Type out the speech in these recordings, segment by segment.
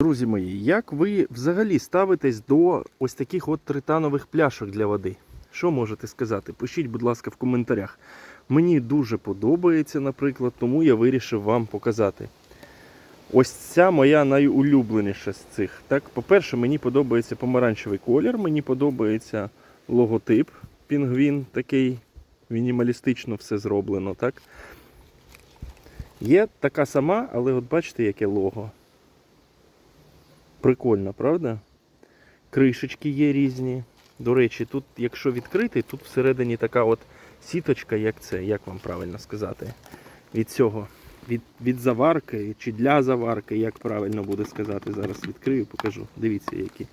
Друзі мої, як ви взагалі ставитесь до ось таких от тританових пляшок для води? Що можете сказати? Пишіть, будь ласка, в коментарях. Мені дуже подобається, наприклад, тому я вирішив вам показати. Ось ця моя найулюбленіша з цих. Так, по-перше, мені подобається помаранчевий колір, мені подобається логотип пінгвін, такий мінімалістично все зроблено. так? Є така сама, але от бачите, яке лого. Прикольно, правда? Кришечки є різні. До речі, тут, якщо відкрити, тут всередині така от сіточка, як це, як вам правильно сказати, від цього, від, від заварки чи для заварки, як правильно буде сказати, зараз відкрию, покажу. Дивіться, які.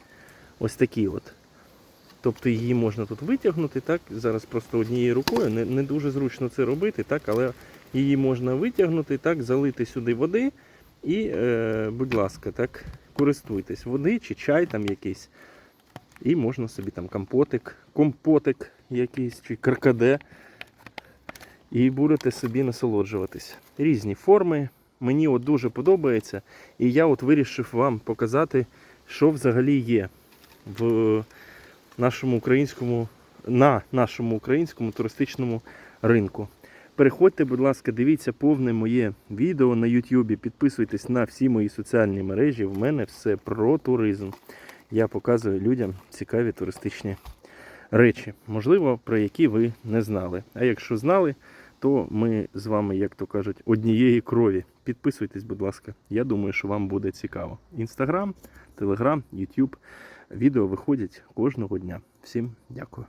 Ось такі от. Тобто її можна тут витягнути, так? Зараз просто однією рукою. Не, не дуже зручно це робити, так, але її можна витягнути, так, залити сюди води і, е, будь ласка, так, користуйтесь води чи чай там якийсь. І можна собі там компотик, компотик якийсь чи каркаде. І будете собі насолоджуватись. Різні форми. Мені от дуже подобається. І я от вирішив вам показати, що взагалі є в нашому українському, на нашому українському туристичному ринку. Переходьте, будь ласка, дивіться повне моє відео на YouTube, підписуйтесь на всі мої соціальні мережі. В мене все про туризм. Я показую людям цікаві туристичні речі, можливо, про які ви не знали. А якщо знали, то ми з вами, як то кажуть, однієї крові. Підписуйтесь, будь ласка. Я думаю, що вам буде цікаво. Інстаграм, Телеграм, Ютуб. Відео виходять кожного дня. Всім дякую.